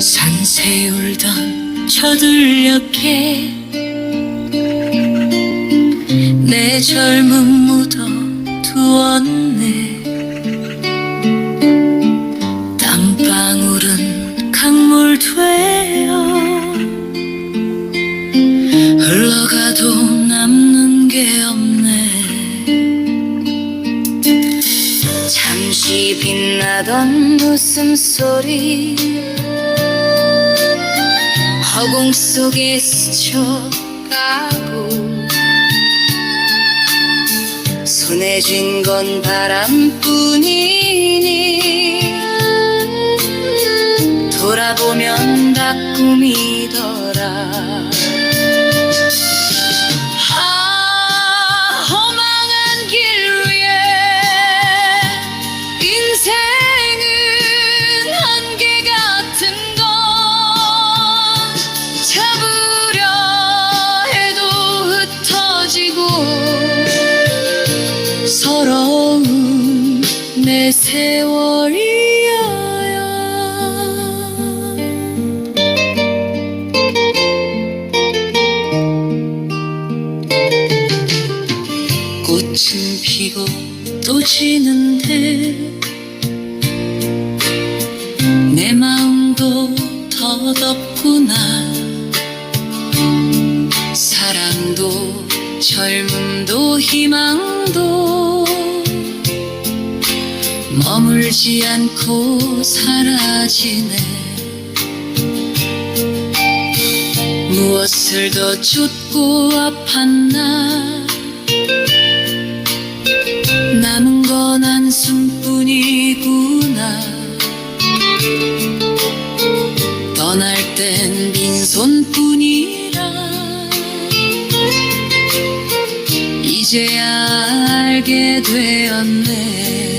산새 울던 저들녘에 내 젊음 묻어 두었네. 땀방울은 강물 되어 잠시 빛나던 웃음소리 허공 속에 스쳐가고 손에 쥔 건 바람뿐이니 돌아보면 다 꿈이더라 세월이여요 꽃은 피고 또 지는데 내 마음도 더덥구나. 사랑도 젊음도 희망도 머물지 않고 사라지네. 무엇을 더 쫓고 아팠나? 남은 건 한숨뿐이구나. 떠날 땐 빈손뿐이라. 이제야 알게 되었네.